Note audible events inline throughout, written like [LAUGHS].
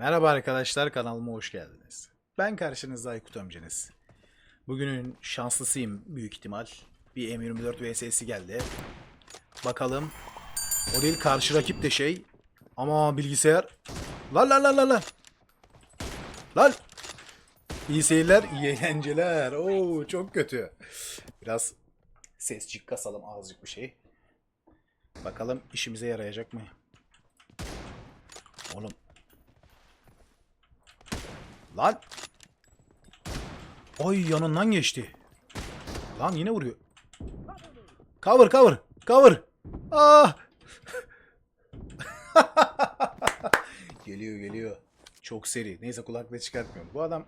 Merhaba arkadaşlar kanalıma hoş geldiniz. Ben karşınızda Aykut amcanız. Bugünün şanslısıyım büyük ihtimal. Bir M24 VS'si geldi. Bakalım. O değil karşı rakip de şey. Ama bilgisayar. Lan lan lan lan lan. Lan. İyi seyirler, iyi eğlenceler. Oo çok kötü. Biraz sescik kasalım azıcık bir şey. Bakalım işimize yarayacak mı? Oğlum Lan. Ay yanından geçti. Lan yine vuruyor. Cover cover. Cover. Ah. [LAUGHS] geliyor geliyor. Çok seri. Neyse kulaklığı çıkartmıyorum. Bu adam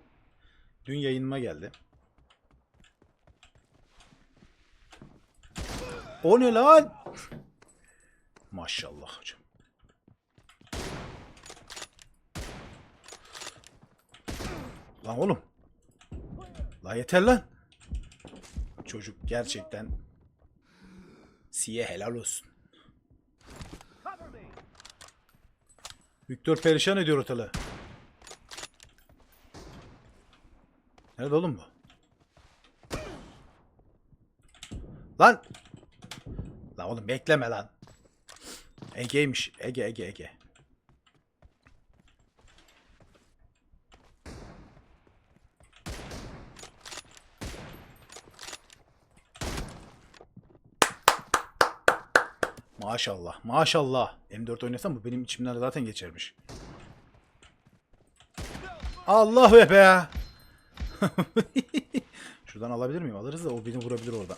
dün yayınıma geldi. O ne lan? Maşallah hocam. Lan oğlum. La yeter lan. Çocuk gerçekten siye helal olsun. Victor perişan ediyor ortalığı. Nerede oğlum bu? Lan! Lan oğlum bekleme lan. Ege'ymiş. Ege Ege Ege. Maşallah. Maşallah. M4 oynasam bu benim içimden zaten geçermiş. Allah be be. [LAUGHS] Şuradan alabilir miyim? Alırız da o beni vurabilir oradan.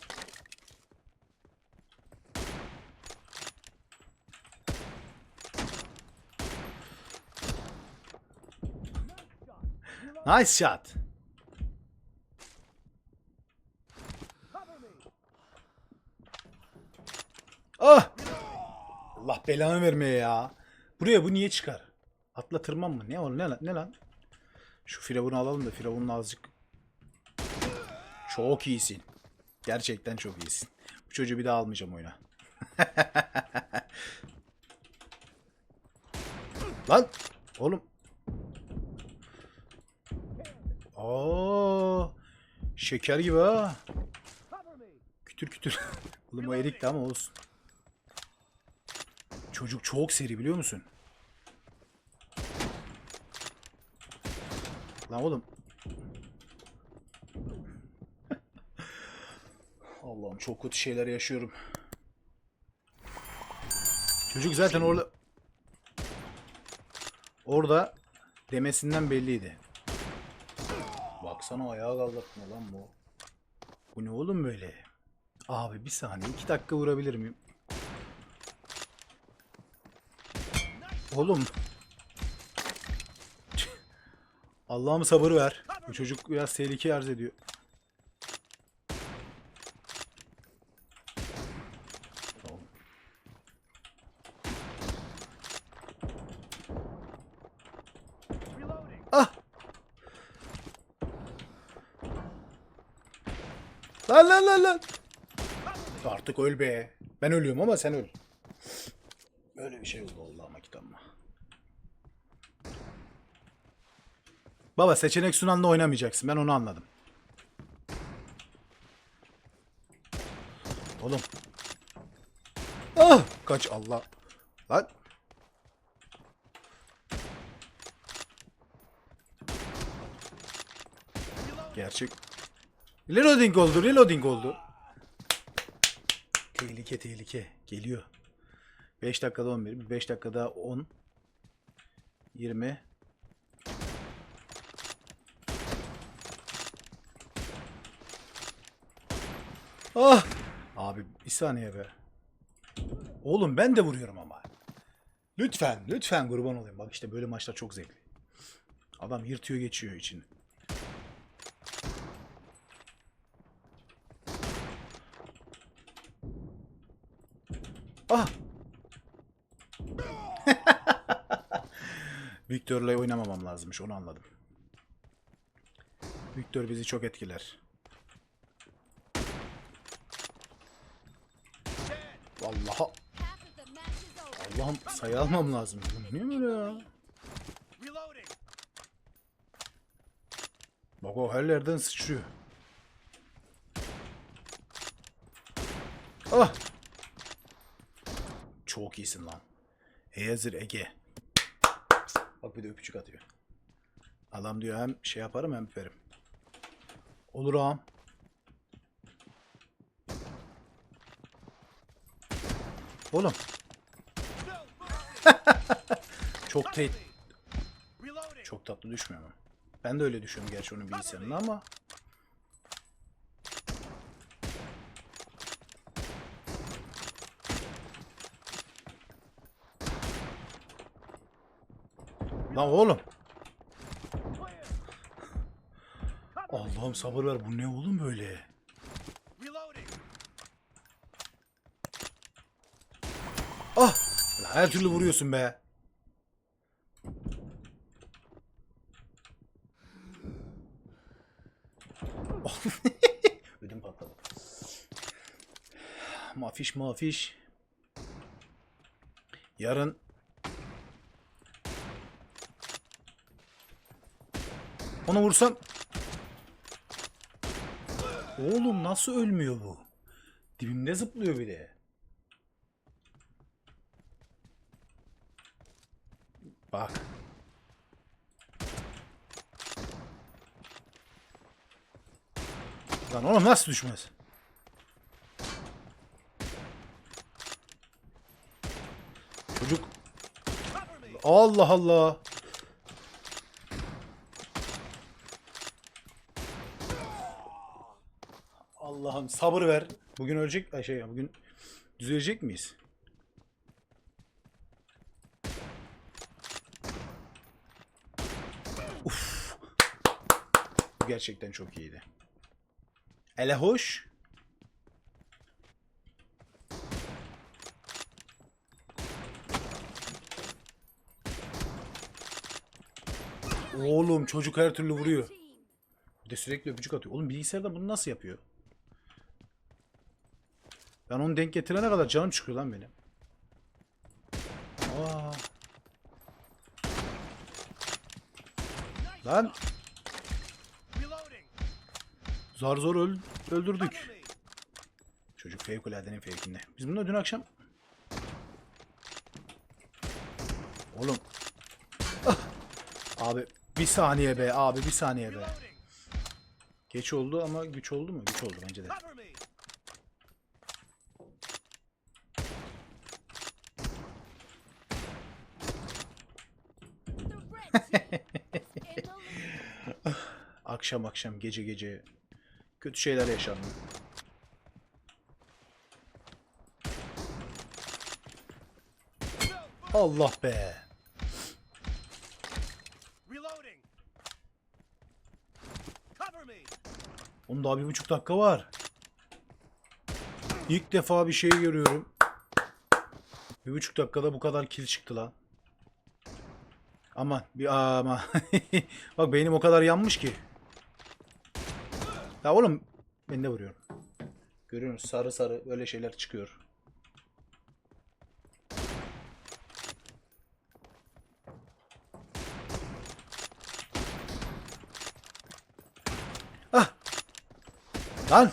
Nice shot. Ah! Allah belanı vermeye ya. Buraya bu niye çıkar? Atla tırman mı? Ne oğlum ne lan? Ne lan? Şu firavunu alalım da firavunun azıcık. Çok iyisin. Gerçekten çok iyisin. Bu çocuğu bir daha almayacağım oyuna. [LAUGHS] lan! Oğlum. Aa! Şeker gibi ha. Kütür kütür. [LAUGHS] Oğlum o erikti ama olsun. Çocuk çok seri biliyor musun? Lan oğlum. [LAUGHS] Allah'ım çok kötü şeyler yaşıyorum. Çocuk zaten orada orada demesinden belliydi. Baksana ayağa kaldırtma lan bu. Bu ne oğlum böyle? Abi bir saniye iki dakika vurabilir miyim? Oğlum. Allah'ım sabır ver. Bu çocuk biraz tehlike arz ediyor. Ah! Lan lan lan lan! Artık öl be. Ben ölüyorum ama sen öl. Böyle bir şey oldu Allah'ıma kitabıma. Baba seçenek sunanla oynamayacaksın. Ben onu anladım. Oğlum. Ah! Kaç Allah. Lan. Gerçek. Reloading oldu, reloading oldu. Tehlike, tehlike. Geliyor. 5 dakikada 11, 5 dakikada 10, 20. Ah! Abi bir saniye be. Oğlum ben de vuruyorum ama. Lütfen, lütfen kurban olayım. Bak işte böyle maçlar çok zevkli. Adam yırtıyor geçiyor için. Ah! [LAUGHS] Victor'la oynamamam lazımmış onu anladım. Victor bizi çok etkiler. Vallaha. Allah'ım sayı almam lazım. Niye böyle ya? Bak o her yerden sıçrıyor. Ah! Çok iyisin lan. Heyazir Ege. Bak bir de öpücük atıyor. Adam diyor hem şey yaparım hem verim. Olur ağam. Oğlum. [LAUGHS] Çok te çok tatlı düşmüyor mu? Ben de öyle düşüyorum gerçi onun bilgisayarında ama Lan oğlum. Allah'ım sabır ver. Bu ne oğlum böyle? Her türlü vuruyorsun be. [LAUGHS] Ödüm patladı. Mafiş mafiş. Yarın Onu vursam Oğlum nasıl ölmüyor bu? Dibimde zıplıyor bir Bak. Lan oğlum nasıl düşmez? Çocuk. Allah Allah. Allah'ım sabır ver. Bugün ölecek şey ya bugün düzelecek miyiz? Bu gerçekten çok iyiydi. Ele hoş. Oğlum çocuk her türlü vuruyor. Bir de sürekli öpücük atıyor. Oğlum bilgisayarda bunu nasıl yapıyor? Ben onu denk getirene kadar canım çıkıyor lan benim. Aa. Lan zar zor öl- öldürdük. Çocuk fevkaladenin fevkinde. Biz bununla dün akşam... Oğlum. Ah! Abi bir saniye be abi bir saniye be. Geç oldu ama güç oldu mu? Güç oldu bence de. [LAUGHS] Akşam akşam gece gece kötü şeyler yaşandı. Allah be. Onun daha bir buçuk dakika var. İlk defa bir şey görüyorum. Bir buçuk dakikada bu kadar kill çıktı lan. Aman bir ama. [LAUGHS] Bak beynim o kadar yanmış ki. Ya oğlum ben de vuruyorum. Görüyorsunuz sarı sarı böyle şeyler çıkıyor. Ah! Lan!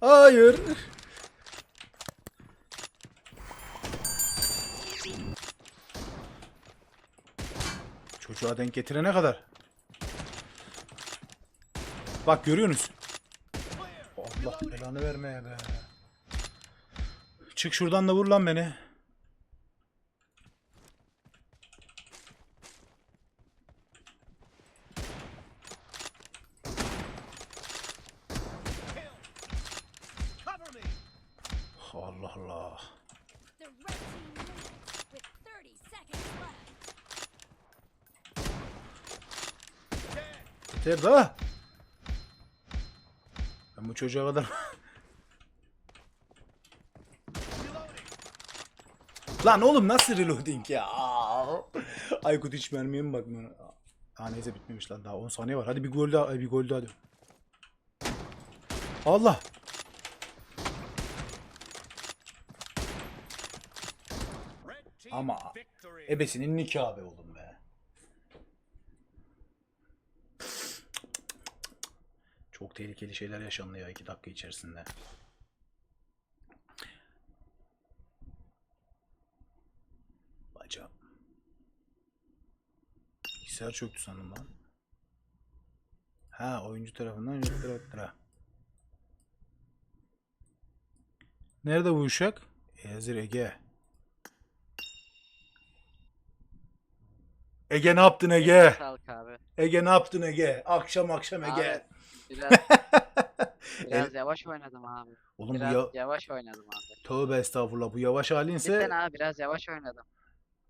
Hayır! Çocuğa denk getirene kadar. Bak görüyorsunuz. Allah belanı vermeye be. Çık şuradan da vur lan beni. Allah Allah. The red çocuğa kadar... Lan oğlum nasıl reloading ya? Aykut hiç mermiye mi bakmıyor? Aa neyse bitmemiş lan daha 10 saniye var. Hadi bir gol daha, bir gol daha hadi. Allah. Ama ebesinin nikahı oğlum be. Çok tehlikeli şeyler yaşanıyor 2 dakika içerisinde. Bacağım. Bilgisayar çöktü sandım lan. Ha oyuncu tarafından yönetilir ettir Nerede bu uşak? Ezir Ege. Ege ne yaptın Ege? Sağlık abi. Ege ne yaptın Ege? Akşam akşam Ege. Abi, Biraz, [LAUGHS] biraz yavaş oynadım abi. Oğlum Biraz ya... yavaş oynadım abi. Tövbe estağfurullah. Bu yavaş halinse... Cidden abi biraz yavaş oynadım.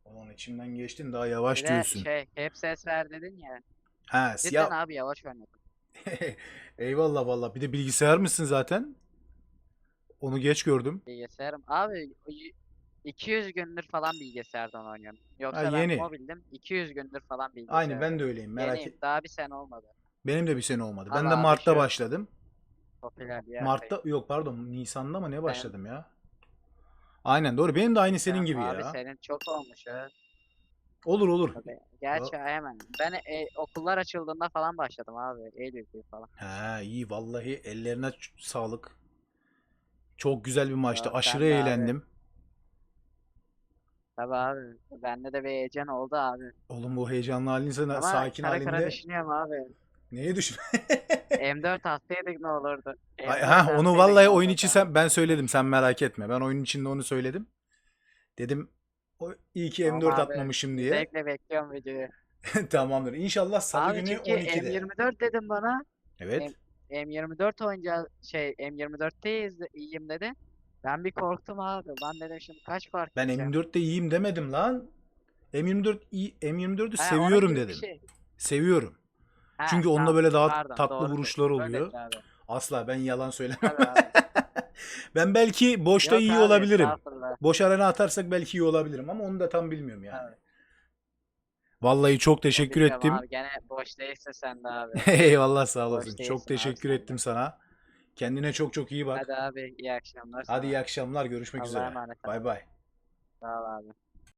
Ulan içimden geçtin daha yavaş Bir de diyorsun. şey hep ses ver dedin ya. Ha Cidden siyah. abi yavaş oynadım. [LAUGHS] Eyvallah valla. Bir de bilgisayar mısın zaten? Onu geç gördüm. Bilgisayarım. Abi y- 200 gündür falan bilgisayardan oynuyorum. Yoksa Ha, ben yeni. mobildim. 200 gündür falan bilgisayar. Aynı ben de öyleyim. Merak Yeniyim, et. Daha bir sene olmadı. Benim de bir sene olmadı. Ben Ama de abi Mart'ta şu- başladım. Popüler bir yer. Mart'ta yok pardon Nisan'da mı ne başladım ya? Aynen doğru. Benim de aynı senin gibi abi ya. senin çok olmuş ha. Olur olur. Tabii. Gerçi hemen. Ben e, okullar açıldığında falan başladım abi. Eylül gibi falan. Ha iyi vallahi ellerine ç- sağlık. Çok güzel bir maçtı. Yok, Aşırı ben de abi. eğlendim. Tabii abi. Bende de bir heyecan oldu abi. Oğlum bu heyecanlı halin sana Ama sakin kara kara halinde düşünüyorum abi. Neye düşün? [LAUGHS] M4 atsaydık ne olurdu? Ay, M4 Ha onu vallahi oyun içi abi? sen ben söyledim sen merak etme. Ben oyun içinde onu söyledim. Dedim o iyi ki Tamam M4 abi. atmamışım diye. Zevkle bekliyorum videoyu. [LAUGHS] Tamamdır. İnşallah salı Abi günü çünkü 12'de. M24 dedim bana. Evet. M24 oynayacağız şey M24'teyiz de- iyiyim dedi. Ben bir korktum abi. Lan dedim şimdi kaç fark Ben yiyeceğim? M24'te iyiyim demedim lan. M24 iyi, M24'ü Ha, seviyorum dedim. şey. Seviyorum. Ha, Çünkü tamam, böyle daha pardon, tatlı doğrudur. vuruşlar oluyor. Öyledir abi. Asla ben yalan söylemem. Abi. [LAUGHS] Ben belki boşta Yok iyi abi, olabilirim. Boş arena atarsak belki iyi olabilirim ama onu da tam bilmiyorum yani. Evet. Vallahi çok teşekkür Bilmiyorum ettim. Abi, gene boş değilsin sen de abi. [LAUGHS] Eyvallah sağ Boş olasın. değilsin Çok abi teşekkür de. ettim sana. Kendine çok çok iyi bak. Hadi abi iyi akşamlar. Hadi iyi akşamlar. Görüşmek Allah'a üzere. abi. Bay bay. Sağ ol abi.